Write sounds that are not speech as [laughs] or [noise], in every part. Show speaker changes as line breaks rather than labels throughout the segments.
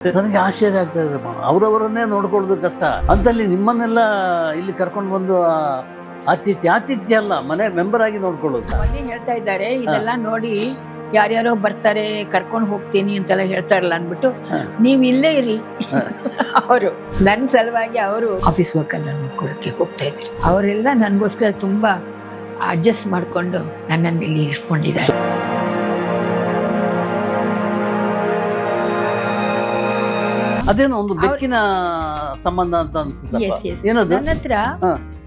ನನಗೆ ಆಶ್ಚರ್ಯ ಆಗ್ತಾ ಇದೆ ಅವರವರನ್ನೇ ನೋಡ್ಕೊಳ್ಳೋದು ಕಷ್ಟ. ಅಂತಲ್ಲಿ ನಿಮ್ಮನ್ನೆಲ್ಲ ಇಲ್ಲಿ ಕರ್ಕೊಂಡು ಬಂದು ಆತಿಥ್ಯ ಆತಿಥ್ಯ ಅಲ್ಲ ಮನೆ ಮೆಂಬರ್ ಆಗಿ ನೋಡ್ಕೊಳ್ಳೋದು.
ಹೇಳ್ತಾ ಇದ್ದಾರೆ? ಇದೆಲ್ಲ ನೋಡಿ ಯಾರ್ಯಾರೋ ಬರ್ತಾರೆ ಕರ್ಕೊಂಡು ಹೋಗ್ತೀನಿ ಅಂತೆಲ್ಲ ಹೇಳ್ತಾ ಇರಲ್ಲ ಅಂದ್ಬಿಟ್ಟು ನೀವು ಇಲ್ಲೇ ಇರಿ. ಅವರು ನನ್ನ ಸಲುವಾಗಿ ಅವರು ಆಫೀಸ್ ವರ್ಕ್ ಎಲ್ಲ ನೋಡ್ಕೊಳಕ್ಕೆ ಹೋಗ್ತಾ ಇದ್ದಾರೆ. ಅವರೆಲ್ಲ ನನಗೋಸ್ಕರ ತುಂಬಾ ಅಡ್ಜಸ್ಟ್ ಮಾಡ್ಕೊಂಡು ನನ್ನನ್ನು ಇಲ್ಲಿ ಇರಿಸ್ಕೊಂಡಿದ್ದಾರೆ.
ಅದೇನೋ ಒಂದು ಬೆಕ್ಕಿನ ಸಂಬಂಧ ಅಂತ ಅನ್ಸುತ್ತೆ
ಎಸ್ ಎಸ್
ಏನದು?
ನನ್ನ ಹತ್ರ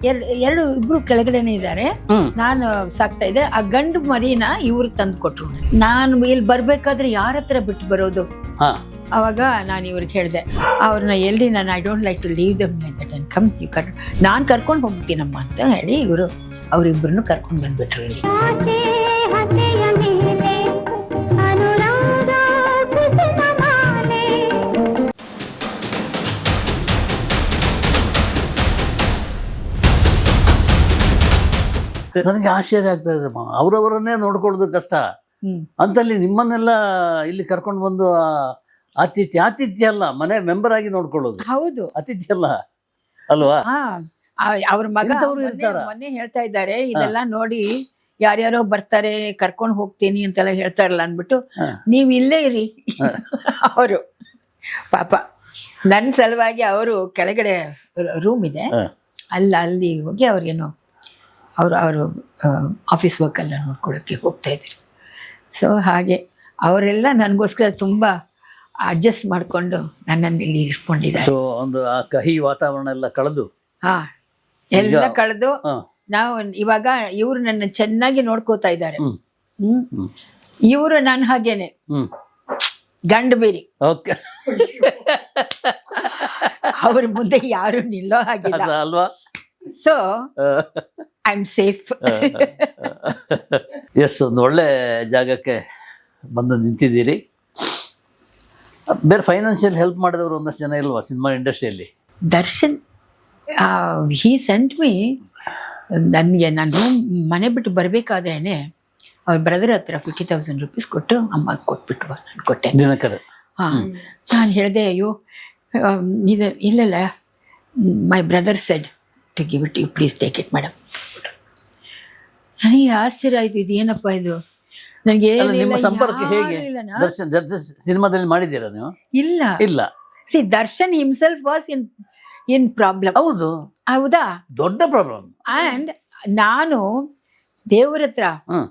ಎರಡು ಎರಡು ಇಬ್ರು ಕೆಳಗಡೆನೆ ಇದ್ದಾರೆ ನಾನು ಸಾಕ್ತಾ ಇದ್ದೆ. ಆ ಗಂಡು ಮರಿನ ಇವ್ರು ತಂದು ಕೊಟ್ರು. ನಾನು ಇಲ್ಲಿ ಬರ್ಬೇಕಾದ್ರೆ ಯಾರ ಹತ್ರ ಬಿಟ್ಟು ಬರೋದು?
ಹಾ.
ಅವಾಗ ನಾನು ಇವ್ರಿಗೆ ಹೇಳಿದೆ. ಅವ್ರನ್ನ ಎಲ್ಲಿ ನಾನು I don't like to leave them that and come you ಕರ್ ನಾನು ಕರ್ಕೊಂಡು ಹೋಗ್ತೀನಮ್ಮ ಅಂತ ಹೇಳಿ ಇವರು ಅವರಿಬ್ಬರನ್ನು ಕರ್ಕೊಂಡು ಬಂದ್ಬಿಟ್ರು ಇಲ್ಲಿ.
ನನಗೆ ಆಶ್ಚರ್ಯ ಆಗ್ತಾ ಇದೆ ಅವರವರನ್ನೇ ನೋಡ್ಕೊಳ್ಳೋದು ಕಷ್ಟ. ಅಂತಲ್ಲಿ ನಿಮ್ಮನ್ನೆಲ್ಲ ಇಲ್ಲಿ ಕರ್ಕೊಂಡು ಬಂದು ಆತಿಥ್ಯ ಆತಿಥ್ಯ ಅಲ್ಲ ಮನೆ ಮೆಂಬರ್ ಆಗಿ ನೋಡ್ಕೊಳ್ಳೋದು.
ಹೌದು.
ಆತಿಥ್ಯ ಅಲ್ಲ ಅಲ್ವಾ?
ಅವ್ರ ಮಗ ಮೊನ್ನೆ- ಹೇಳ್ತಾ ಇದ್ದಾರೆ ಇದೆಲ್ಲ ನೋಡಿ ಯಾರ್ಯಾರೋ ಬರ್ತಾರೆ ಕರ್ಕೊಂಡು ಹೋಗ್ತೀನಿ ಅಂತೆಲ್ಲ ಹೇಳ್ತಾ ಇರಲ್ಲ ಅಂದ್ಬಿಟ್ಟು. ನೀವ್ ಇಲ್ಲೇ ಇರಿ. ಅವರು ಪಾಪ ನನ್ನ ಸಲುವಾಗಿ ಅವರು ಕೆಳಗಡೆ ರೂಮ್ ಇದೆ.
ಅಲ್ಲಿ
ಅಲ್ಲ ಅಲ್ಲಿ ಹೋಗಿ ಅವ್ರಿಗೇನೋ ಅವರು ಅವರು ಆಫೀಸ್ ವರ್ಕ್ ಎಲ್ಲ ನೋಡ್ಕೊಳ್ಳೋಕ್ಕೆ ಹೋಗ್ತಾ ಇದ್ರು ಸೊ ಹಾಗೆ ಅವರೆಲ್ಲ ನನಗೋಸ್ಕರ ತುಂಬ ಅಡ್ಜಸ್ಟ್ ಮಾಡಿಕೊಂಡು ನನ್ನನ್ನು ಇಲ್ಲಿ ಇರಿಸ್ಕೊಂಡಿದ್ದಾರೆ.
ಸೊ ಒಂದು ಆ ಕಹಿ ವಾತಾವರಣ ಎಲ್ಲ ಕಳೆದು?
ಹಾ ಎಲ್ಲ ಕಳೆದು ನಾವು ಇವಾಗ ಇವರು ನನ್ನ ಚೆನ್ನಾಗಿ ನೋಡ್ಕೋತಾ ಇದ್ದಾರೆ.
ಹ್ಮ್.
ಇವರು ನಾನು ಹಾಗೇನೆ. ಗಂಡು ಬೇರಿ.
ಓಕೆ.
ಅವ್ರ ಮುಂದೆ ಯಾರು ನಿಲ್ಲೋ ಹಾಗಿಲ್ಲ.
ಅಲ್ವಾ?
So I am safe
as ಒಂದು ಒಳ್ಳೆ ಜಾಗಕ್ಕೆ ಬಂದು ನಿಂತಿದ್ದೀರಿ. ಬೇರೆ ಫೈನಾನ್ಷಿಯಲ್ ಹೆಲ್ಪ್ ಮಾಡಿದವರು ಒಂದಷ್ಟು ಜನ ಇಲ್ವಾ ಸಿನಿಮಾ ಇಂಡಸ್ಟ್ರಿಯಲ್ಲಿ
ದರ್ಶನ್ ಹೀ ಸೆಂಟ್ ಮೀ ನನಗೆ ನಾನು ಮನೆ ಬಿಟ್ಟು ಬರಬೇಕಾದ್ರೇ ಅವ್ರ ಬ್ರದರ್ ಹತ್ರ ಫಿಫ್ಟಿ ತೌಸಂಡ್ ರುಪೀಸ್ ಕೊಟ್ಟು ಅಮ್ಮ ಕೊಟ್ಬಿಟ್ಟು ನಾನು ಕೊಟ್ಟೆ.
ದಿನಕರ.
ಹಾಂ ನಾನು ಹೇಳಿದೆ ಅಯ್ಯೋ ಇದು ಇಲ್ಲಲ್ಲ my brother said to give it you please take it madam ನನಗೆ ಆಶ್ಚರ್ಯ ಆಯ್ತು ಇದು ಏನಪ್ಪ ಇದು? ನನಗೆ
ನಿಮ್ಮ ಸಂಪರ್ಕ ಹೇಗೆ? ದರ್ಶನ್ ದರ್ಶನ್ ಸಿನಿಮಾದಲ್ಲಿ ಮಾಡಿದ್ದೀರಾ ನೀವು?
ಇಲ್ಲ.
ಇಲ್ಲ.
See Darshan himself was in in problem
ಹೌದು.
ಹೌದಾ?
ದೊಡ್ಡ ಪ್ರಾಬ್ಲಮ್
ಆ್ಯಂಡ್ ನಾನು ದೇವರ ಹತ್ರ
ಹ್ಮ್.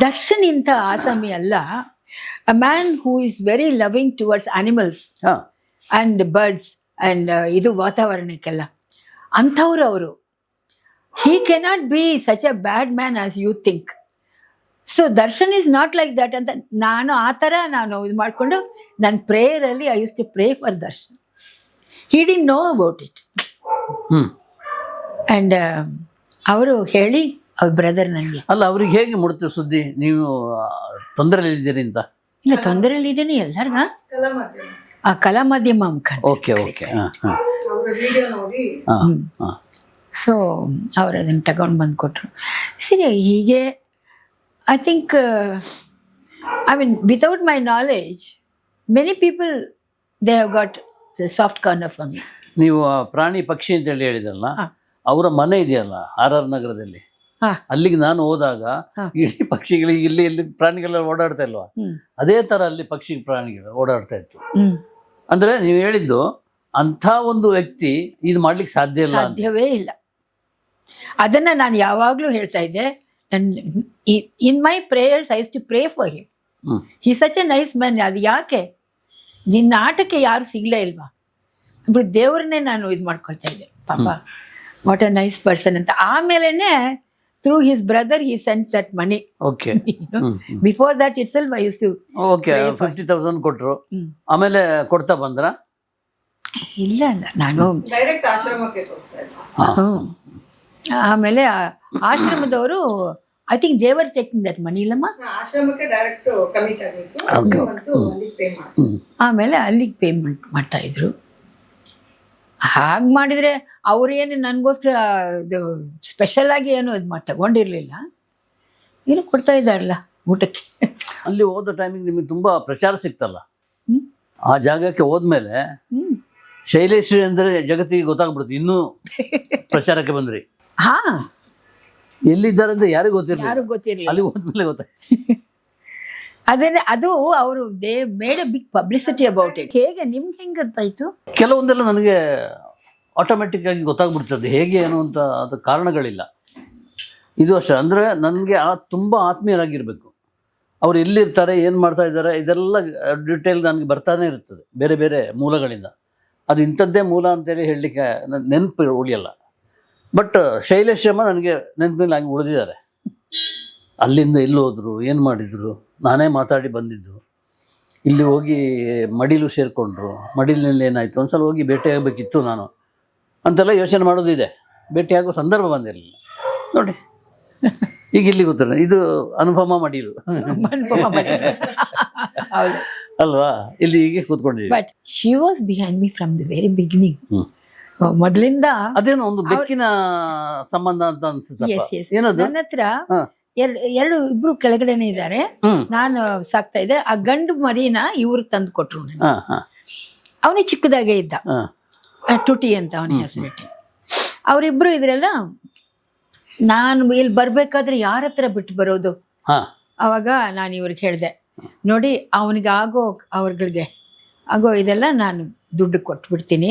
ದರ್ಶನ್ ಇಂಥ ಆಸಾಮಿ ಅಲ್ಲ a man who is very loving towards animals
hmm
and birds and ಇದು ವಾತಾವರಣಕ್ಕೆಲ್ಲ. ಅಂಥವ್ರು ಅವರು. He cannot be such a bad man as you think so Darshan is not like that ಅಂತ ನಾನು ಆ ಥರ ನಾನು ಇದು ಮಾಡಿಕೊಂಡು ನನ್ನ ಪ್ರೇಯರಲ್ಲಿ I use to pray for Darshan he D know about it and ಅವರು uh, ಹೇಳಿ ಅವ್ರ ಬ್ರದರ್ ನನಗೆ
ಅಲ್ಲ ಅವ್ರಿಗೆ ಹೇಗೆ ಮುಡ್ತು ಸುದ್ದಿ? ನೀವು ತೊಂದರೆಯಲ್ಲಿದ್ದೀರಿ ಅಂತ?
ಇಲ್ಲ ತೊಂದರೆಯಲ್ಲಿದ್ದೀನಿ ಎಲ್ಲರಿಗ ಆ ಕಲಾ ಮಾಧ್ಯಮ ಮುಖಾಂತರ.
ಓಕೆ ಓಕೆ ಹಾಂ ಹಾಂ. ಹಾಂ.
ಸೊ ಅವ್ರು ಅದನ್ನು ತಗೊಂಡು ಬಂದು ಕೊಟ್ಟರು ಸರಿ ಹೀಗೆ I think I mean without my knowledge many people they have got soft corner for me
ನೀವು ಪ್ರಾಣಿ ಪಕ್ಷಿ ಅಂತ ಹೇಳಿದಲ್ಲ ಹೇಳಿದ್ರಲ್ಲ ಅವರ ಮನೆ ಇದೆಯಲ್ಲ ಆರ್ ಆರ್ ನಗರದಲ್ಲಿ. ಅಲ್ಲಿಗೆ ನಾನು ಹೋದಾಗ. ಇಡೀ ಪಕ್ಷಿಗಳಿಗೆ ಇಲ್ಲಿ ಇಲ್ಲಿ ಪ್ರಾಣಿಗಳೆಲ್ಲ ಓಡಾಡ್ತಾ ಇಲ್ವಾ? ಅದೇ ತರ ಅಲ್ಲಿ ಪಕ್ಷಿ ಪ್ರಾಣಿಗಳು ಓಡಾಡ್ತಾ ಇತ್ತು. ಅಂದ್ರೆ ನೀವು ಹೇಳಿದ್ದು ಅಂಥ ಒಂದು ವ್ಯಕ್ತಿ ಇದು ಮಾಡ್ಲಿಕ್ಕೆ ಸಾಧ್ಯ ಇಲ್ಲ ಅಂತ.
ಸಾಧ್ಯವೇ ಇಲ್ಲ. ಅದನ್ನು ನಾನು ಯಾವಾಗಲೂ ಹೇಳ್ತಾ ಇದ್ದೆ. ನನ್ನ in my prayers I use to pray for him. He such a nice man ಅದು ಯಾಕೆ? ನಿನ್ನ ಆಟಕ್ಕೆ ಯಾರು ಸಿಗ್ಲೇ ಇಲ್ವಾ? ಇಬ್ಬರು ದೇವ್ರನ್ನೇ ನಾನು ಇದು ಮಾಡ್ಕೊಳ್ತಾ ಇದ್ದೆ. ಪಾಪ ವಾಟ್ ಅ ನೈಸ್ ಪರ್ಸನ್ ಅಂತ. ಆಮೇಲೆ through his brother he sent that money
okay
before that it's L I use to
okay fifty thousand ಕೊಟ್ರು. ಆಮೇಲೆ ಕೊಡ್ತಾ ಬಂದ್ರ?
ಇಲ್ಲ ನಾನು
ಡೈರೆಕ್ಟ್ ಆಶ್ರಮಕ್ಕೆ.
ಆಮೇಲೆ ಆ ಆಶ್ರಮದವರು I think they were taking that money ಇಲ್ಲಮ್ಮ?
ಆಶ್ರಮಕ್ಕೆ ಡೈರೆಕ್ಟ್ ಕಮಿಟ್ ಆಗಬೇಕು.
ಆಮೇಲೆ ಅಲ್ಲಿಗೆ ಪೇಮೆಂಟ್ ಮಾಡ್ತಾ ಇದ್ರು. ಹಾಗೆ ಮಾಡಿದರೆ ಅವ್ರೇನು ನನಗೋಸ್ಕರ ಇದು ಸ್ಪೆಷಲ್ ಆಗಿ ಏನು ಇದು ಮಾಡಿ ತಗೊಂಡಿರಲಿಲ್ಲ. ಏನು ಕೊಡ್ತಾ ಇದ್ದಾರಲ್ಲ ಊಟಕ್ಕೆ.
ಅಲ್ಲಿ ಹೋದ ಟೈಮಿಗೆ ನಿಮಗೆ ತುಂಬ ಪ್ರಚಾರ ಸಿಕ್ತಲ್ಲ.
ಹ್ಮ್.
ಆ ಜಾಗಕ್ಕೆ ಹೋದ್ಮೇಲೆ
ಹ್ಮ್.
ಶೈಲೇಶ್ವರಿ ಅಂದರೆ ಜಗತ್ತಿಗೆ ಗೊತ್ತಾಗ್ಬಿಡುತ್ತೆ. ಇನ್ನೂ ಪ್ರಚಾರಕ್ಕೆ ಬಂದ್ರಿ.
ಹಾ.
ಎಲ್ಲಿದ್ದಾರೆ ಅಂತ ಯಾರಿಗೂ ಗೊತ್ತಿರಲಿಲ್ಲ.
ಯಾರಿಗೂ ಗೊತ್ತಿರಲಿಲ್ಲ.
ಅಲ್ಲಿ ಹೋದ್ಮೇಲೆ ಗೊತ್ತಾಯ್ತು. [laughs]
ಅದೇನೆ ಅದು ಅವರು they made big publicity about it ಹೇಗೆ ನಿಮ್ಗೆ ಹೆಂಗೆ ಗೊತ್ತಾಯ್ತು?
ಕೆಲವೊಂದೆಲ್ಲ ನನಗೆ ಆಟೋಮೆಟಿಕ್ ಆಗಿ ಗೊತ್ತಾಗ್ಬಿಡ್ತದೆ. ಹೇಗೆ ಅನ್ನುವಂಥ ಅದು ಕಾರಣಗಳಿಲ್ಲ. ಇದು ಅಷ್ಟೇ. ಅಂದರೆ ನನಗೆ ಆ ತುಂಬ ಆತ್ಮೀಯರಾಗಿರಬೇಕು. ಅವ್ರು ಎಲ್ಲಿರ್ತಾರೆ ಏನು ಮಾಡ್ತಾ ಇದ್ದಾರೆ ಇದೆಲ್ಲ ಡಿಟೇಲ್ ನನಗೆ ಬರ್ತಾನೆ ಇರ್ತದೆ. ಬೇರೆ ಬೇರೆ ಮೂಲಗಳಿಂದ. ಅದು ಇಂಥದ್ದೇ ಮೂಲ ಅಂತೇಳಿ ಹೇಳಲಿಕ್ಕೆ ನೆನಪು ಉಳಿಯಲ್ಲ. ಬಟ್ ಶೈಲೇಶಮ್ಮ ನನಗೆ ನೆನಪಿನಲ್ಲಿ ಹಂಗೆ ಉಳಿದಿದ್ದಾರೆ. ಅಲ್ಲಿಂದ ಎಲ್ಲಿ ಹೋದರು ಏನು ಮಾಡಿದರು ನಾನೇ ಮಾತಾಡಿ ಬಂದಿದ್ದು. ಇಲ್ಲಿ ಹೋಗಿ ಮಡಿಲು ಸೇರಿಕೊಂಡ್ರು ಮಡಿಲಿನಲ್ಲಿ ಏನಾಯಿತು? ಒಂದ್ಸಲ ಹೋಗಿ ಭೇಟಿಯಾಗಬೇಕಿತ್ತು ನಾನು. ಅಂತೆಲ್ಲ ಯೋಚನೆ ಮಾಡೋದಿದೆ ಭೇಟಿಯಾಗೋ ಸಂದರ್ಭ ಬಂದಿರಲಿಲ್ಲ. ನೋಡಿ ಈಗ ಇಲ್ಲಿ ಗೊತ್ತಿಲ್ಲ. ಇದು ಅನುಪಮ ಮಡಿಲು. ಅಲ್ವಾ? ಇಲ್ಲಿ ಹೀಗೆ ಕೂತ್ಕೊಂಡಿದ್ದೀವಿ.
But she was behind me from the very beginning. ಮೊದಲಿಂದ
ಅದೇನೋ ಒಂದು ಬೆಕ್ಕಿನ ಸಂಬಂಧ ಅಂತ
ಅನ್ಸುತ್ತೆ
ಏನದು?
ನನ್ನ ಹತ್ರ ಎರಡು ಎರಡು ಇಬ್ರು ಕೆಳಗಡೆನೆ ಇದ್ದಾರೆ. ನಾನು ಸಾಕ್ತಾ ಇದ್ದೆ. ಆ ಗಂಡು ಮರಿನ ಇವ್ರು ತಂದು ಕೊಟ್ರು ಅವನೇ ಚಿಕ್ಕದಾಗೆ ಇದ್ದ. ಟುಟಿ ಅಂತ ಅವನಿಗೆ ಹೆಸರಿಟ್ಟು ಅವರಿಬ್ರು ಇದ್ರಲ್ಲ ನಾನು ಇಲ್ಲಿ ಬರ್ಬೇಕಾದ್ರೆ ಯಾರ ಹತ್ರ ಬಿಟ್ಟು ಬರೋದು? ಅವಾಗ ನಾನು ಇವ್ರಿಗೆ ಹೇಳಿದೆ. ನೋಡಿ ಅವನಿಗೆ ಆಗೋ ಅವ್ರಗಳಿಗೆ. ಆಗೋ ಇದೆಲ್ಲ ನಾನು ದುಡ್ಡು ಕೊಟ್ಬಿಡ್ತೀನಿ.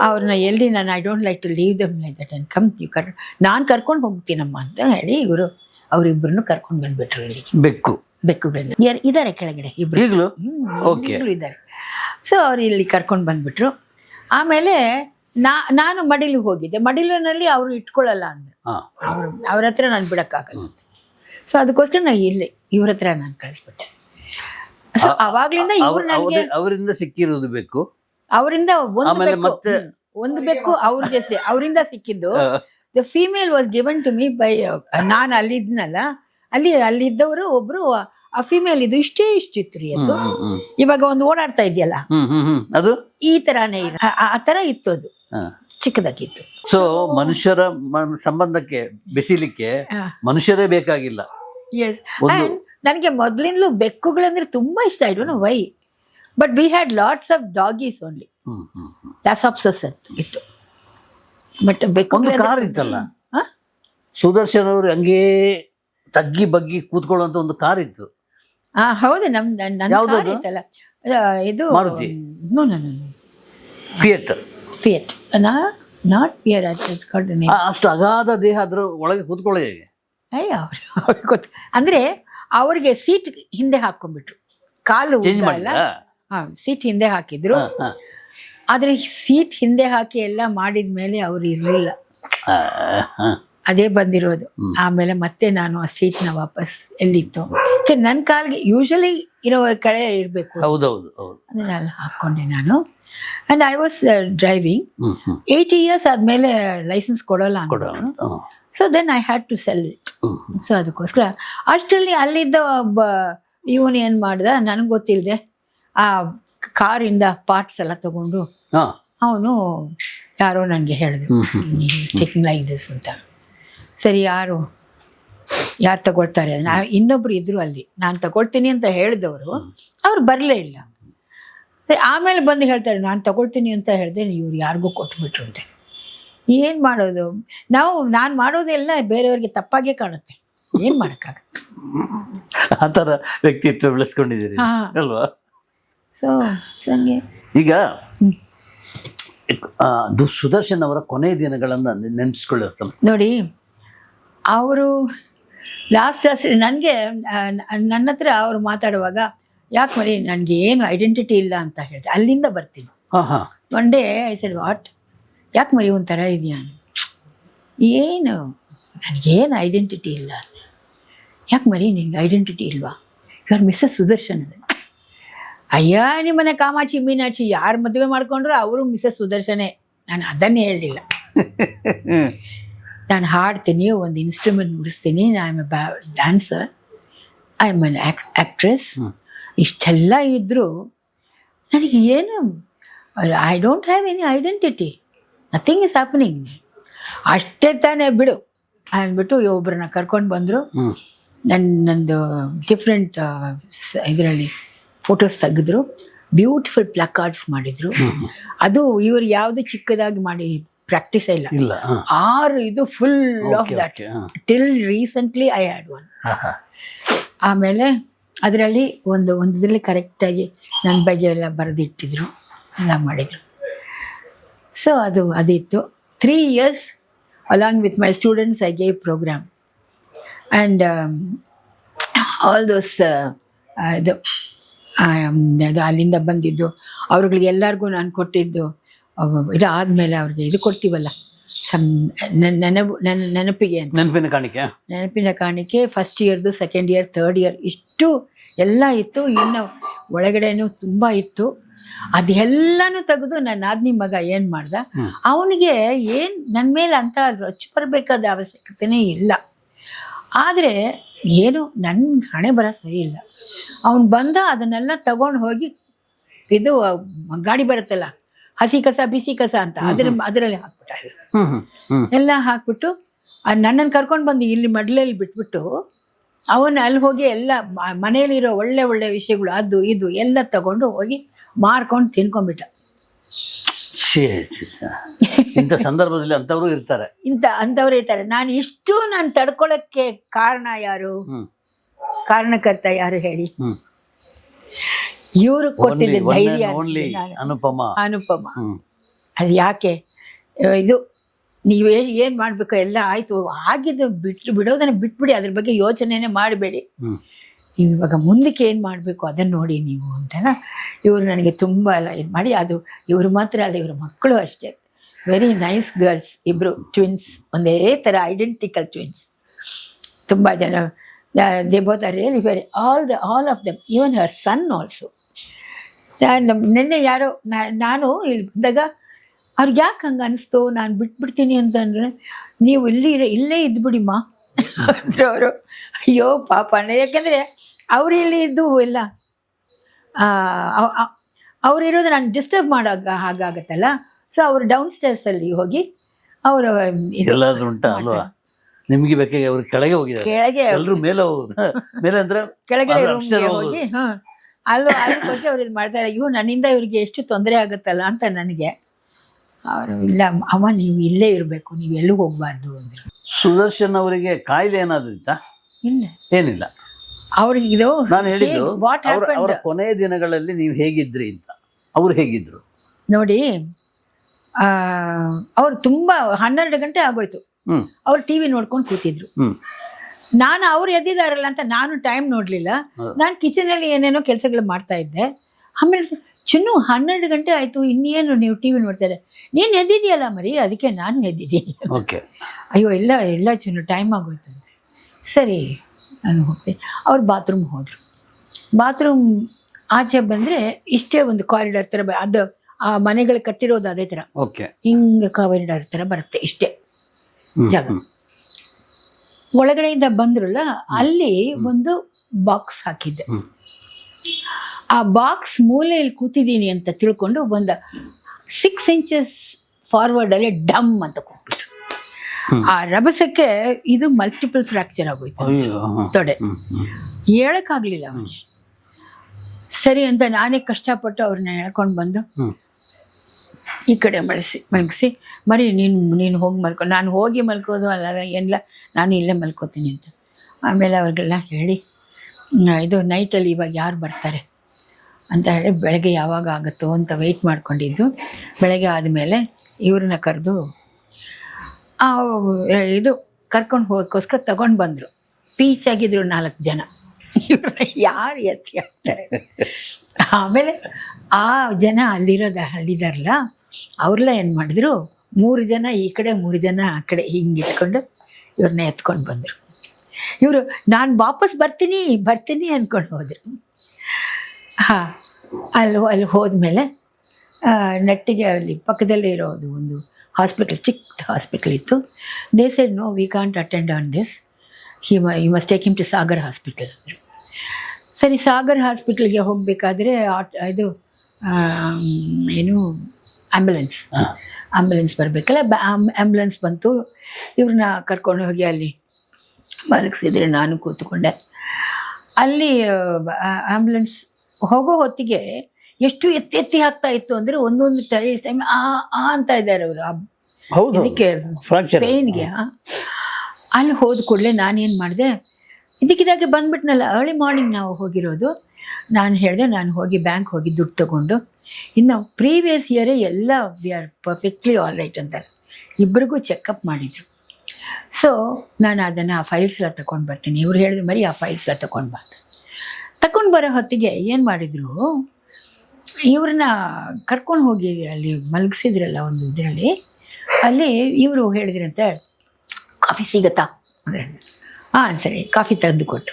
ಅವ್ರನ್ನ ಎಲ್ಲಿ ನಾನು I don't like to leave them like that and come you ಕರ್ ನಾನು ಕರ್ಕೊಂಡು ಹೋಗ್ತೀನಮ್ಮ ಅಂತ ಹೇಳಿ ಇವರು ಅವರಿಬ್ಬರನ್ನು ಕರ್ಕೊಂಡು ಬಂದ್ಬಿಟ್ರು ಇಲ್ಲಿಗೆ.
ಬೆಕ್ಕು.
ಬೆಕ್ಕುಗಳನ್ನ. ಯಾರ್- ಇದಾರೆ ಕೆಳಗಡೆ ಇಬ್ರು.
ಈಗಲೂ.
ಈಗ್ಲೂ ಇದ್ದಾರೆ ಸೊ ಅವ್ರು ಇಲ್ಲಿ ಕರ್ಕೊಂಡು ಬಂದ್ಬಿಟ್ರು. ಆಮೇಲೆ ನಾ ನಾನು ಮಡಿಲು ಹೋಗಿದ್ದೆ. ಮಡಿಲಿನಲ್ಲಿ ಅವರು ಇಟ್ಕೊಳ್ಳಲ್ಲ ಅಂದರು. ಅವರು ಅವ್ರ ಹತ್ರ ನಾನು ಬಿಡಕ್ಕಾಗಲ್ಲ. ಅಂತ ಸೊ ಅದಕ್ಕೋಸ್ಕರ ನಾನು ಇಲ್ಲಿ ಇವ್ರ ಹತ್ರ ನಾನು ಕಳಿಸ್ಬಿಟ್ಟೆ. ಸೊ ಅವಾಗ್ಲಿಂದ ಇವ್ರು ನನಗೆ
ಅವರಿಂದ ಸಿಕ್ಕಿರೋದು ಬೇಕು
ಅವರಿಂದ ಒಂದು
ಆಮೇಲೆ
ಬೆಕ್ಕು
ಮತ್ತೆ-
ಒಂದು ಬೆಕ್ಕು ಅವ್ರಿಗೆ ಸಿ- ಅವರಿಂದ ಸಿಕ್ಕಿದ್ದು. The female was given to me by ನಾನು ಅಲ್ಲಿದ್ನಲ್ಲ ಅಲ್ಲಿ ಅಲ್ಲಿದ್ದವರು ಒಬ್ರು ಆ ಫೀಮೇಲ್ ಇದು ಇಷ್ಟೇ ಇಷ್ಟಿತ್ತು ರೀ ಅದು.
ಹ್ಮ್, ಹ್ಮ್, ಹ್ಮ್.
ಇವಾಗ ಒಂದು ಓಡಾಡ್ತಾ ಇದೆಯಲ್ಲ?
ಹ್ಮ್ ಹ್ಮ್ ಹ್ಮ್. ಅದು?
ಈ ತರಾನೇ ಇರ ಆ- ಆ ತರ ಇತ್ತು ಅದು. ಚಿಕ್ಕದಾಗಿತ್ತು.
ಸೊ ಮನುಷ್ಯರ ಮ- ಸಂಬಂಧಕ್ಕೆ ಬೆಸಿಲಿಕ್ಕೆ ಮನುಷ್ಯರೇ ಬೇಕಾಗಿಲ್ಲ.
ಎಸ್
ಒಂದು
ನನಗೆ ಮೊದ್ಲಿಂದಲೂ ಬೆಕ್ಕುಗಳಂದ್ರೆ ತುಂಬಾ ಇಷ್ಟ. I don't know why but we had lots of doggies only. Lots of ಸಸ್ ಇತ್ತು ಬಟ್
ಒಂದು ಕಾರ್ ಇತ್ತಲ್ಲ? ಸುದರ್ಶನ್ ಅವರು ಹಂಗೆ ತಗ್ಗಿ ಬಗ್ಗಿ ಕೂತ್ಕೊಳ್ಳುವಂತ ಒಂದು ಕಾರ್ ಇತ್ತು.
ಹಾ ಹೌದು ನಮ್ ನನ್- ನನ್ನ ಇತ್ತಲ್ಲ. ಇದು
Maruti?
No no no
Fiat
Fiat not Fiat
ಅಷ್ಟು ಅಗಾಧ ದೇಹ ಅದ್ರ ಒಳಗೆ ಕೂತ್ಕೊಳ್ಳಿ ಹೇಗೆ?
ಅಯ್ಯ ಅವ್ರಿಗೆ ಗೊತ್ತು ಅಂದ್ರೆ ಅವ್ರಿಗೆ ಸೀಟ್ ಹಿಂದೆ ಹಾಕೊಂಡ್ಬಿಟ್ರು. ಕಾಲು
ಚೇಂಜ್ ಮಾಡಿಲ್ಲ
ಸೀಟ್ ಹಿಂದೆ ಹಾಕಿದ್ರು. ಆದ್ರೆ ಸೀಟ್ ಹಿಂದೆ ಹಾಕಿ ಎಲ್ಲ ಮಾಡಿದ ಮೇಲೆ ಅವ್ರು ಇರಲಿಲ್ಲ. ಅದೇ ಬಂದಿರೋದು. ಆಮೇಲೆ ಮತ್ತೆ ನಾನು ಆ ಸೀಟ್ನ ವಾಪಸ್ ಎಲ್ಲಿತ್ತು? ನನ್ನ ಕಾಲ್ಗೆ ಯೂಶಲಿ ಇರೋ ಕಡೆ ಇರಬೇಕು.
ಹೌದೌದು ಹೌದು.
ಅದನ್ನ ಅಲ್ಲಿ ಹಾಕ್ಕೊಂಡೆ ನಾನು. And I was driving eight years ಆದ್ಮೇಲೆ ಲೈಸೆನ್ಸ್ ಕೊಡೋಲ್ಲ
ಕೊಡ
so then I had to sell it so ಅದಕ್ಕೋಸ್ಕರ. ಅಷ್ಟರಲ್ಲಿ ಅಲ್ಲಿದ್ದ ಒಬ್ಬ ಇವನು ಏನು ಮಾಡ್ದ? ನನಗೆ ಗೊತ್ತಿಲ್ಲದೆ ಆ ಕಾರಿಂದ ಪಾರ್ಟ್ಸ್ ಎಲ್ಲ ತಗೊಂಡು ಅವನು ಯಾರೋ ನನಗೆ ಹೇಳಿದ್ರು. ಟೇಕಿಂಗ್ ಲೈಕ್ ದಿಸ್ ಅಂತ. ಸರಿ ಯಾರು ಯಾರು ತಗೊಳ್ತಾರೆ? ನಾ ಇನ್ನೊಬ್ರು ಇದ್ರು ಅಲ್ಲಿ. ನಾನು ತಗೊಳ್ತೀನಿ ಅಂತ ಹೇಳಿದವರು ಅವ್ರು ಬರಲೇ ಇಲ್ಲ. ಆಮೇಲೆ ಬಂದು ಹೇಳ್ತಾರೆ ನಾನು ತಗೊಳ್ತೀನಿ ಅಂತ ಹೇಳಿದೆ ಇವ್ರು ಯಾರಿಗೂ ಕೊಟ್ಬಿಟ್ರು ಅಂತೆ. ಏನು ಮಾಡೋದು? ನಾವು ನಾನು ಮಾಡೋದೆಲ್ಲ ಬೇರೆಯವ್ರಿಗೆ ತಪ್ಪಾಗೇ ಕಾಣುತ್ತೆ. ಏನು ಮಾಡೋಕ್ಕಾಗತ್ತೆ?
ಆ ಥರ ವ್ಯಕ್ತಿತ್ವ ಬೆಳೆಸ್ಕೊಂಡಿದ್ದೀರಿ. ಅಲ್ವಾ?
ಸೊ ಹಂಗೆ
ಈಗ ದು ಸುದರ್ಶನ್ ಅವರ ಕೊನೆಯ ದಿನಗಳನ್ನು ನೆನೆಸ್ಕೊಳ್ಳೋ
ನೋಡಿ ಅವರು ಲಾಸ್ಟ್ ಲಾಸ್ಟ್ ನನಗೆ ನನ್ನ ಹತ್ರ ಅವರು ಮಾತಾಡುವಾಗ ಯಾಕೆ ಮರಿ ನನಗೆ ಏನು ಐಡೆಂಟಿಟಿ ಇಲ್ಲ ಅಂತ ಹೇಳಿದೆ. ಅಲ್ಲಿಂದ ಬರ್ತೀನಿ.
ಹಾ ಹಾ.
One day I said what ಯಾಕೆ ಮರಿ ಒಂಥರ ಇದೆಯಾ? ಏನು? ನನಗೇನು ಐಡೆಂಟಿಟಿ ಇಲ್ಲ. ಯಾಕೆ ಮರಿ ನಿನಗೆ ಐಡೆಂಟಿಟಿ ಇಲ್ವಾ? ಯು ಆರ್ ಮಿಸ್ಸಸ್ ಸುದರ್ಶನ್ ಅದೇ ಅಯ್ಯ ನಿಮ್ಮನೆ ಕಾಮಾಕ್ಷಿ ಮೀನಾಕ್ಷಿ ಯಾರು ಮದುವೆ ಮಾಡ್ಕೊಂಡ್ರು ಅವರು ಮಿಸಸ್ ಸುದರ್ಶನೇ. ನಾನು ಅದನ್ನೇ ಹೇಳಲಿಲ್ಲ. ನಾನು ಹಾಡ್ತೀನಿ ಒಂದು instrument ನುಡಿಸ್ತೀನಿ I am a dancer I am an actress ಇಷ್ಟೆಲ್ಲ ಇದ್ದರೂ ನನಗೆ ಏನು I don't have any identity nothing is happening ಅಷ್ಟೇ ತಾನೇ ಬಿಡು. ಅಂದ್ಬಿಟ್ಟು ಒಬ್ಬರನ್ನ ಕರ್ಕೊಂಡು ಬಂದರು. ನನ್ನ ನಂದು ಡಿಫ್ರೆಂಟ್ ಇದರಲ್ಲಿ. ಫೋಟೋಸ್ ತೆಗೆದ್ರು ಬ್ಯೂಟಿಫುಲ್ ಪ್ಲಕಾರ್ಡ್ಸ್ ಮಾಡಿದ್ರು. ಅದು ಇವರು ಯಾವುದು ಚಿಕ್ಕದಾಗಿ ಮಾಡಿ ಪ್ರಾಕ್ಟೀಸ್ ಇಲ್ಲ. ಆರು ಇದು full of that till recently I had one ಆಮೇಲೆ ಅದರಲ್ಲಿ ಒಂದು ಒಂದರಲ್ಲಿ ಕರೆಕ್ಟಾಗಿ ನನ್ನ ಬಗ್ಗೆ ಎಲ್ಲ ಬರೆದಿಟ್ಟಿದ್ರು. ಎಲ್ಲ ಮಾಡಿದರು. ಸೊ ಅದು ಅದಿತ್ತು. Three years along with my students I gave programme and all those ಇದು ಅಲ್ಲಿಂದ ಬಂದಿದ್ದು. ಅವ್ರಿಗೆ ಎಲ್ಲರಿಗೂ ನಾನು ಕೊಟ್ಟಿದ್ದು ಇದು ಆದಮೇಲೆ ಅವ್ರಿಗೆ ಇದು ಕೊಡ್ತೀವಲ್ಲ ಸಮ್ ನೆನಪು ನೆನ ನೆನಪಿಗೆ ಅಂತ.
ನೆನಪಿನ ಕಾಣಿಕೆ.
ನೆನಪಿನ ಕಾಣಿಕೆ ಫಸ್ಟ್ ಇಯರ್ದು ಸೆಕೆಂಡ್ ಇಯರ್ ಥರ್ಡ್ ಇಯರ್ ಇಷ್ಟು ಎಲ್ಲ ಇತ್ತು. ಇನ್ನು ಒಳಗಡೆನೂ ತುಂಬ ಇತ್ತು. ಅದೆಲ್ಲನೂ ತೆಗೆದು ನನ್ನ ಆದ್ನಿ ಮಗ ಏನು ಮಾಡ್ದ? ಅವನಿಗೆ ಏನು ನನ್ನ ಮೇಲೆ ಅಂತ ರೊಚ್ಚು ಬರಬೇಕಾದ ಅವಶ್ಯಕತೆನೇ ಇಲ್ಲ. ಆದರೆ ಏನು ನನ್ನ ಹಣೆ ಬರ ಸರಿ ಇಲ್ಲ. ಅವನು ಬಂದ ಅದನ್ನೆಲ್ಲ ತಗೊಂಡು ಹೋಗಿ ಇದು ಗಾಡಿ ಬರುತ್ತಲ್ಲ ಹಸಿ ಕಸ ಬಿಸಿ ಕಸ ಅಂತ ಅದ್ರ ಅದರಲ್ಲಿ ಹಾಕ್ಬಿಟ್ಟ ಎಲ್ಲ ಹಾಕ್ಬಿಟ್ಟು ನನ್ನನ್ನು ಕರ್ಕೊಂಡು ಬಂದು ಇಲ್ಲಿ ಮಡ್ಲಲ್ಲಿ ಬಿಟ್ಬಿಟ್ಟು ಅವನು ಅಲ್ಲಿ ಹೋಗಿ ಎಲ್ಲ ಮನೆಯಲ್ಲಿರೋ ಒಳ್ಳೆ ಒಳ್ಳೆ ವಿಷಯಗಳು ಅದು ಇದು ಎಲ್ಲ ತಗೊಂಡು ಹೋಗಿ ಮಾರ್ಕೊಂಡು ತಿನ್ಕೊಂಡ್ಬಿಟ್ಟ.
ಇಂಥ ಸಂದರ್ಭದಲ್ಲಿ ಅಂತವರು ಇರ್ತಾರೆ.
ಇಂಥ ಅಂಥವ್ರು ಇರ್ತಾರೆ. ನಾನು ಇಷ್ಟು ನಾನು ತಡ್ಕೊಳಕ್ಕೆ ಕಾರಣ ಯಾರು? ಕಾರಣಕರ್ತ ಯಾರು ಹೇಳಿ? ಇವರು ಕೊಟ್ಟಿದ್ದ ಧೈರ್ಯ
ಅನುಪಮ.
ಅನುಪಮ. ಅದು ಯಾಕೆ? ಇದು ನೀವು ಏನು ಮಾಡಬೇಕು? ಎಲ್ಲ ಆಯ್ತು. ಆಗಿದ್ದು ಬಿಟ್ಟು ಬಿಡೋದನ್ನು ಬಿಟ್ಬಿಡಿ. ಅದ್ರ ಬಗ್ಗೆ ಯೋಚನೆನೇ ಮಾಡಬೇಡಿ. ನೀವು ಇವಾಗ ಮುಂದಕ್ಕೆ ಏನು ಮಾಡಬೇಕು? ಅದನ್ನು ನೋಡಿ ನೀವು ಅಂತಲ್ಲ. ಇವರು ನನಗೆ ತುಂಬ ಎಲ್ಲ ಇದು ಮಾಡಿ. ಅದು ಇವರು ಮಾತ್ರ ಅಲ್ಲ ಇವ್ರ ಮಕ್ಕಳು ಅಷ್ಟೇ. ವೆರಿ ನೈಸ್ ಗರ್ಲ್ಸ್ ಇಬ್ಬರು ಟ್ವಿನ್ಸ್ ಒಂದೇ ಥರ ಐಡೆಂಟಿಕಲ್ ಟ್ವಿನ್ಸ್ ತುಂಬ ಜನ. They both are really very all the all of them even her son also ನಿನ್ನೆ ಯಾರೋ ನಾನು ಇಲ್ಲಿ ಬಂದಾಗ, ಅವ್ರಿಗೆ ಯಾಕೆ ಹಂಗೆ ಅನಿಸ್ತು? ನಾನು ಬಿಟ್ಬಿಡ್ತೀನಿ ಅಂತಂದರೆ, ನೀವು ಇಲ್ಲಿ ಇಲ್ಲೇ ಇದ್ಬಿಡಿಮ್ಮ. ಅಂದ್ರೆ ಅವರು. ಅಯ್ಯೋ ಪಾಪ ಯಾಕೆಂದರೆ, ಅವ್ರು ಇಲ್ಲಿ ಇದ್ದು ಎಲ್ಲ ಅವ್ರು ಇರೋದು ನಾನು ಡಿಸ್ಟರ್ಬ್ ಮಾಡೋ ಹಾಗಾಗತ್ತಲ್ಲ? ಸೊ ಅವರು ಡೌನ್ ಸ್ಟೇರ್ಸಲ್ಲಿ ಹೋಗಿ ಅವರು
ಎಲ್ಲಾದ್ರೂ ಉಂಟಾ ಅಲ್ವಾ? ನಿಮಗೆ ಬೇಕಾಗಿ ಅವ್ರು ಕೆಳಗೆ ಹೋಗಿದ್ದಾರೆ.
ಕೆಳಗೆ
ಎಲ್ಲರೂ ಮೇಲೆ ಹೋಗುದು [laughs] ಮೇಲೆ ಅಂದ್ರೆ ಕೆಳಗೆ
ರೂಮ್ಗೆ ಹೋಗಿ ಹಾಂ. ಅಲ್ಲೂ ಅದ್ರ ಬಗ್ಗೆ ಅವ್ರು ಇದು ಮಾಡ್ತಾರೆ. ಇವು ನನ್ನಿಂದ ಇವ್ರಿಗೆ ಎಷ್ಟು ತೊಂದರೆ ಆಗುತ್ತಲ್ಲ ಅಂತ ನನಗೆ. ಅವರು ಇಲ್ಲ ಅಮ್ಮ ನೀವು ಇಲ್ಲೇ ಇರಬೇಕು ನೀವು ಎಲ್ಲೂ ಹೋಗಬಾರ್ದು ಅಂದ್ರೆ.
ಸುದರ್ಶನ್ ಅವರಿಗೆ ಕಾಯಿಲೆ ಏನಾದ್ರು ಇತ್ತಾ
ಇಲ್ಲ.
ಏನಿಲ್ಲ.
ಅವ್ರಿಗೆ ಇದು
ನಾನು ಹೇಳಿದ್ದು ಅವರ ಕೊನೆಯ ದಿನಗಳಲ್ಲಿ ನೀವು ಹೇಗಿದ್ರಿ ಅಂತ. ಅವ್ರು ಹೇಗಿದ್ರು?
ನೋಡಿ ಅವ್ರು ತುಂಬ ಹನ್ನೆರಡು ಗಂಟೆ ಆಗೋಯ್ತು. ಅವ್ರು ಟಿ ವಿ ನೋಡ್ಕೊಂಡು ಕೂತಿದ್ರು. ನಾನು ಅವ್ರು ಎದ್ದಿದಾರಲ್ಲ ಅಂತ ನಾನು ಟೈಮ್ ನೋಡಲಿಲ್ಲ. ನಾನು ಕಿಚನಲ್ಲಿ ಏನೇನೋ ಕೆಲಸಗಳು ಮಾಡ್ತಾ ಇದ್ದೆ. ಆಮೇಲೆ ಚಿನ್ನು ಹನ್ನೆರಡು ಗಂಟೆ ಆಯಿತು ಇನ್ನೇನು ನೀವು ಟಿ ವಿ ನೋಡ್ತಾರೆ ನೀನು ಎದ್ದಿದೆಯಲ್ಲ ಮರಿ ಅದಕ್ಕೆ ನಾನು ಎದ್ದಿದ್ದೀನಿ.
ಓಕೆ
ಅಯ್ಯೋ ಎಲ್ಲ ಎಲ್ಲ ಚಿನ್ನು ಟೈಮ್ ಆಗೋಯ್ತು. ಸರಿ ನಾನು ಹೋಗ್ತೀನಿ ಅವ್ರು ಬಾತ್ರೂಮ್ ಹೋದರು. ಬಾತ್ರೂಮ್ ಆಚೆ ಬಂದರೆ ಇಷ್ಟೇ ಒಂದು ಕಾರಿಡಾರ್ ಥರ ಅದು ಆ ಮನೆಗಳು ಕಟ್ಟಿರೋದು ಅದೇ ತರ.
ಓಕೆ.
ಹಿಂಗೆ ಕಾರಿಡಾರ್ ಥರ ಬರುತ್ತೆ ಇಷ್ಟೇ. ಜಾಗ. ಒಳಗಡೆಯಿಂದ ಬಂದ್ರಲ್ಲ ಅಲ್ಲಿ ಒಂದು ಬಾಕ್ಸ್ ಹಾಕಿದ್ದೆ. ಆ ಬಾಕ್ಸ್ ಮೂಲೆಯಲ್ಲಿ ಕೂತಿದ್ದೀನಿ ಅಂತ ತಿಳ್ಕೊಂಡು ಒಂದು ಸಿಕ್ಸ್ ಇಂಚಸ್ ಫಾರ್ವರ್ಡ್ ಅಲ್ಲಿ ಡಮ್ ಅಂತ
ಕೂತ್ಬಿಟ್ಟು
ಆ ರಭಸಕ್ಕೆ ಇದು ಮಲ್ಟಿಪಲ್ ಫ್ರಾಕ್ಚರ್ ಆಗೋಯ್ತು. ತೊಡೆ. ಹೇಳಕ್ಕಾಗ್ಲಿಲ್ಲ ಅವನಿಗೆ. ಸರಿ ಅಂತ ನಾನೇ ಕಷ್ಟಪಟ್ಟು ಅವ್ರನ್ನ ಹೇಳ್ಕೊಂಡು ಬಂದು ಈ ಕಡೆ ಮಲಸಿ ಮಲಗಿಸಿ. ಮರಿ ನೀನು ನೀನು ಹೋಗಿ ಮಲ್ಕೊ. ನಾನು ಹೋಗಿ ಮಲ್ಕೋದು ಅಲ್ಲ ಏನಿಲ್ಲ ನಾನು ಇಲ್ಲೇ ಮಲ್ಕೋತೀನಿ ಅಂತ. ಆಮೇಲೆ ಅವ್ರಿಗೆಲ್ಲ ಹೇಳಿ "ಹ್ಮ್, ಇದು ನೈಟಲ್ಲಿ ಇವಾಗ ಯಾರು ಬರ್ತಾರೆ? ಅಂತ ಹೇಳಿ ಬೆಳಗ್ಗೆ ಯಾವಾಗ ಆಗುತ್ತೋ ಅಂತ ವೆಯ್ಟ್ ಮಾಡ್ಕೊಂಡಿದ್ದು. ಬೆಳಗ್ಗೆ ಆದಮೇಲೆ ಇವ್ರನ್ನ ಕರೆದು ಇದು ಕರ್ಕೊಂಡು ಹೋಗೋಕ್ಕೋಸ್ಕರ ತಗೊಂಡು ಬಂದರು. ಪೀಚಾಗಿದ್ರು ನಾಲ್ಕು ಜನ. ಯಾರು ಎತ್ತಿ ಹಾಕ್ತಾರೆ? ಆಮೇಲೆ ಆ ಜನ ಅಲ್ಲಿರೋದ ಅಲ್ಲಿದಾರಲ್ಲ, ಅವ್ರಲ್ಲ ಏನು ಮಾಡಿದ್ರು, ಮೂರು ಜನ ಈ ಕಡೆ, ಮೂರು ಜನ ಆ ಕಡೆ ಹಿಂಗೆ ಇಟ್ಕೊಂಡು ಇವ್ರನ್ನ ಎತ್ಕೊಂಡು ಬಂದರು. ಇವರು, ನಾನು ವಾಪಸ್ ಬರ್ತೀನಿ ಬರ್ತೀನಿ ಅಂದ್ಕೊಂಡು ಹೋದರು. ಹಾಂ, ಅಲ್ಲಿ ಅಲ್ಲಿ ಹೋದ್ಮೇಲೆ ನೆಟ್ಟಿಗೆ ಅಲ್ಲಿ ಪಕ್ಕದಲ್ಲೇ ಇರೋದು ಒಂದು ಹಾಸ್ಪಿಟಲ್ ಚಿಕ್ಕ ಹಾಸ್ಪಿಟಲ್ ಇತ್ತು. They said no we can't attend on this he ಮ you must take him to Sagar hospital ಸರಿ ಸಾಗರ್ ಹಾಸ್ಪಿಟ್ಲಿಗೆ ಹೋಗಬೇಕಾದ್ರೆ ಇದು ಏನು ಆ್ಯಂಬುಲೆನ್ಸ್. ಆ್ಯಂಬುಲೆನ್ಸ್ ಬರಬೇಕಲ್ಲ ಆ್ಯಂಬುಲೆನ್ಸ್ ಬಂತು. ಇವ್ರನ್ನ ಕರ್ಕೊಂಡು ಹೋಗಿ ಅಲ್ಲಿ ಮಲಗಿಸಿದ್ರೆ ನಾನು ಕೂತ್ಕೊಂಡೆ. ಅಲ್ಲಿ ಆ್ಯಂಬುಲೆನ್ಸ್ ಹೋಗೋ ಹೊತ್ತಿಗೆ ಎಷ್ಟು ಎತ್ತಿ ಎತ್ತಿ ಹಾಕ್ತಾ ಇತ್ತು ಅಂದ್ರೆ ಒಂದೊಂದು ತಲೆ ಸೈಮ್ ಆ ಆ ಅಂತ ಇದ್ದಾರೆ ಅವರು. ಇದಕ್ಕೆ ಪೇನ್ಗೆ ಅಲ್ಲಿ ಹೋದ ಕೂಡಲೇ ನಾನೇನು ಮಾಡಿದೆ ಇದಕ್ಕಿದಾಗೆ ಬಂದ್ಬಿಟ್ನಲ್ಲ ಅರ್ಲಿ ಮಾರ್ನಿಂಗ್ ನಾವು ಹೋಗಿರೋದು. ನಾನು ಹೇಳಿದೆ, ನಾನು ಹೋಗಿ ಬ್ಯಾಂಕ್ ಹೋಗಿ ದುಡ್ಡು ತಗೊಂಡು. ಇನ್ನು ಪ್ರೀವಿಯಸ್ ಇಯರೇ ಎಲ್ಲ we are perfectly all right ಅಂತಾರೆ. ಇಬ್ಬರಿಗೂ ಚೆಕಪ್ ಮಾಡಿದರು. ಸೊ ನಾನು ಅದನ್ನು ಆ ಫೈಲ್ಸ್ಗಳ ಎಲ್ಲ ತಗೊಂಡು ಬರ್ತೀನಿ. ಇವ್ರು ಹೇಳಿದ ಮರಿ ಆ ಫೈಲ್ಸ್ಲ ತಗೊಂಡು ಬಾ ತಗೊಂಡು ಬರೋ ಹೊತ್ತಿಗೆ ಏನು ಮಾಡಿದರು, ಇವ್ರನ್ನ ಕರ್ಕೊಂಡು ಹೋಗಿ ಅಲ್ಲಿ ಮಲಗಿಸಿದ್ರಲ್ಲ ಒಂದು ಇದರಲ್ಲಿ, ಅಲ್ಲಿ ಇವರು ಹೇಳಿದ್ರಂತೆ, ಕಾಫಿ ಸಿಗತ್ತಾ? ಅಂದ್ರೆ ಹಾಂ, ಸರಿ, ಕಾಫಿ ತೆಗೆದು ಕೊಟ್ಟು.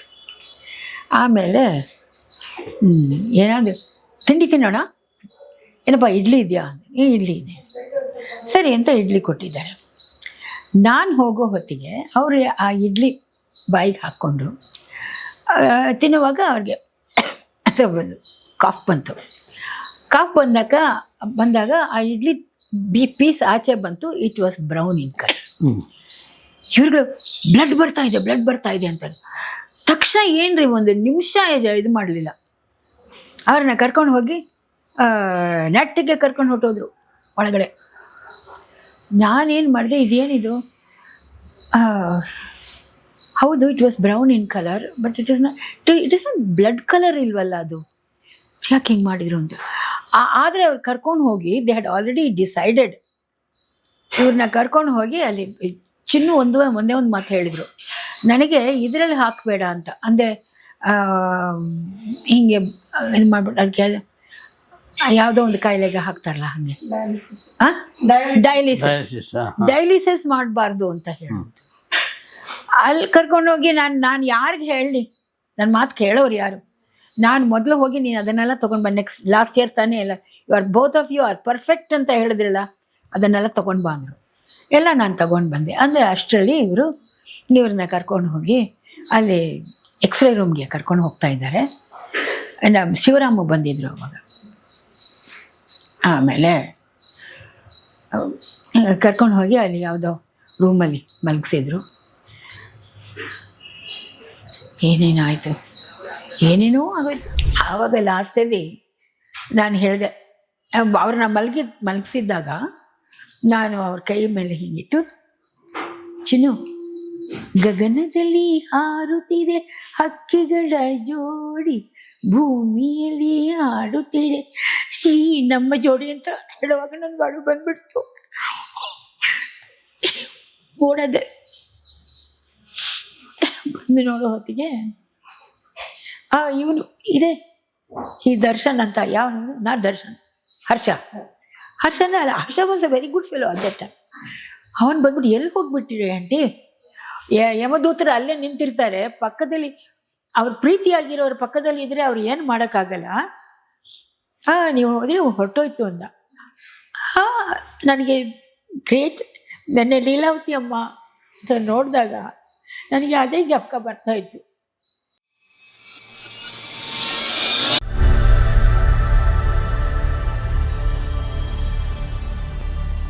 ಆಮೇಲೆ ಏನಾದರೂ, ತಿಂಡಿ ತಿನ್ನೋಣ? ಏನಪ್ಪ, ಇಡ್ಲಿ ಇದೆಯಾ? ಏ, ಇಡ್ಲಿ ಇದೆ. ಸರಿ ಅಂತ ಇಡ್ಲಿ ಕೊಟ್ಟಿದ್ದಾರೆ. ನಾನು ಹೋಗೋ ಹೊತ್ತಿಗೆ ಅವರು ಆ ಇಡ್ಲಿ ಬಾಯಿಗೆ ಹಾಕ್ಕೊಂಡು ತಿನ್ನುವಾಗ ಅವ್ರಿಗೆ [coughs] ಬಂದು, ಕಾಫ್ ಬಂತು. ಕಾಫ್ ಬಂದಾಗ ಬಂದಾಗ ಆ ಇಡ್ಲಿ ಬಿ, ಪೀಸ್ ಆಚೆ ಬಂತು. It was brown in colour ಇವ್ರುಗಳು blood ಬರ್ತಾ ಇದೆ ಬ್ಲಡ್ ಬರ್ತಾ ಇದೆ ಅಂತ. ತಕ್ಷಣ ಏನ್ರಿ ಒಂದು ನಿಮಿಷ ಇದೆ ಮಾಡಲಿಲ್ಲ. ಅವ್ರನ್ನ ಕರ್ಕೊಂಡು ಹೋಗಿ ನೆಟ್ಟಿಗೆ ಕರ್ಕೊಂಡು ಹೊಟ್ಟೋದ್ರು ಒಳಗಡೆ. ನಾನೇನು ಮಾಡಿದೆ, ಇದೇನಿದು? ಹೌದು it was brown in colour but it is not it is not blood colour ಇಲ್ವಲ್ಲ ಅದು. ಯಾಕೆ ಹಿಂಗೆ ಮಾಡಿದ್ರು ಅಂತ. ಆದ್ರೆ ಅವ್ರು ಕರ್ಕೊಂಡು ಹೋಗಿ ದೇ ಹ್ಯಾಡ್ ಆಲ್ರೆಡಿ ಡಿಸೈಡೆಡ್ ಇವ್ರನ್ನ ಕರ್ಕೊಂಡು ಹೋಗಿ ಅಲ್ಲಿ ಚಿನ್ನು ಒಂದು ಒಂದೇ ಒಂದು ಮಾತು ಹೇಳಿದ್ರು. ನನಗೆ ಇದರಲ್ಲಿ ಹಾಕಬೇಡ ಅಂತ. ಅಂದರೆ ಹಿಂಗೆ ಇದು ಮಾಡ್ಬಿಟ್ಟು ಅದಕ್ಕೆ ಯಾವುದೋ ಒಂದು ಕಾಯಿಲೆಗೆ ಹಾಕ್ತಾರಲ್ಲ ಹಾಗೆ. ಡಯಾಲಿಸಿಸ್ ಡಯಾಲಿಸಿಸ್ ಮಾಡಬಾರ್ದು ಅಂತ ಹೇಳಿದ್ರು ಅಲ್ಲಿ ಕರ್ಕೊಂಡೋಗಿ ನಾನು ನಾನು ಯಾರಿಗೆ ಹೇಳಲಿ ನನ್ನ ಮಾತು ಕೇಳೋರು ಯಾರು? ನಾನು ಮೊದಲು ಹೋಗಿ ನೀನು ಅದನ್ನೆಲ್ಲ ತೊಗೊಂಡು ಬಂದು ನೆಕ್ಸ್ಟ್ ಲಾಸ್ಟ್ ಇಯರ್ ತಾನೇ ಇಲ್ಲ you are both of you are perfect ಅಂತ ಹೇಳಿದ್ರಲ್ಲ ಅದನ್ನೆಲ್ಲ ತೊಗೊಂಡು ಬಾ ಅಂದರು. ಎಲ್ಲ ನಾನು ತಗೊಂಡು ಬಂದೆ. ಅಂದರೆ ಅಷ್ಟರಲ್ಲಿ ಇವರು ಇವ್ರನ್ನ ಕರ್ಕೊಂಡು ಹೋಗಿ ಅಲ್ಲಿ ಎಕ್ಸ್ರೇ ರೂಮ್ಗೆ ಕರ್ಕೊಂಡು ಹೋಗ್ತಾ ಇದ್ದಾರೆ. ನಮ್ಮ ಶಿವರಾಮು ಬಂದಿದ್ರು ಅವಾಗ. ಆಮೇಲೆ ಕರ್ಕೊಂಡು ಹೋಗಿ ಅಲ್ಲಿ ಯಾವುದೋ ರೂಮಲ್ಲಿ ಮಲಗಿಸಿದ್ರು. ಏನೇನಾಯಿತು? ಏನೇನೋ ಆಗೋಯ್ತು. ಆವಾಗ ಲಾಸ್ಟಲ್ಲಿ ನಾನು ಹೇಳಿದೆ ಅವ್ರನ್ನ ಮಲಗಿ ಮಲಗಿಸಿದ್ದಾಗ ನಾನು ಅವ್ರ ಕೈ ಮೇಲೆ ಹೀಗಿಟ್ಟು, ಚಿನ್ನು, ಗಗನದಲ್ಲಿ ಹಾರುತ್ತಿದೆ, ಹಕ್ಕಿಗಳ ಜೋಡಿ ಭೂಮಿಯಲ್ಲಿ ಆಡುತ್ತಿದೆ ಈ ನಮ್ಮ ಜೋಡಿ ಅಂತ ಹೇಳುವಾಗ ನಂಗೆ ಅಳು ಬಂದ್ಬಿಡ್ತು. ಓಡದೆ. ಬಂದು ನೋಡೋ ಹೊತ್ತಿಗೆ, ಆ, ಇವನು ಇದೆ. ಈ ದರ್ಶನ್ ಅಂತ ಯಾವ ನಾ ದರ್ಶನ್. ಹರ್ಷ. ಹರ್ಷನ ಅಲ್ಲ, Harsha was a very good fellow at that ಅವನು ಬಂದ್ಬಿಟ್ಟು ಎಲ್ಲಿ ಹೋಗ್ಬಿಟ್ಟಿರಿ ಆಂಟಿ? ಯಮದೂತರು ಅಲ್ಲೇ ನಿಂತಿರ್ತಾರೆ, ಪಕ್ಕದಲ್ಲಿ ಅವ್ರ ಪ್ರೀತಿಯಾಗಿರೋರ ಪಕ್ಕದಲ್ಲಿ ಇದ್ರೆ ಅವ್ರು ಏನು ಮಾಡೋಕ್ಕಾಗಲ್ಲ? ಹಾ, ನೀವು ಅದೇ ಹೊರಟೋಯ್ತು ಅಂದ. ಹಾ, ನನಗೆ ಗ್ರೇಟ್ ನೆನ್ನೆ ಲೀಲಾವತಿ ಅಮ್ಮ ಅಂತ ನೋಡಿದಾಗ ನನಗೆ ಅದೇ ಜ್ಞಾಪಕ ಬರ್ತಾ ಇತ್ತು.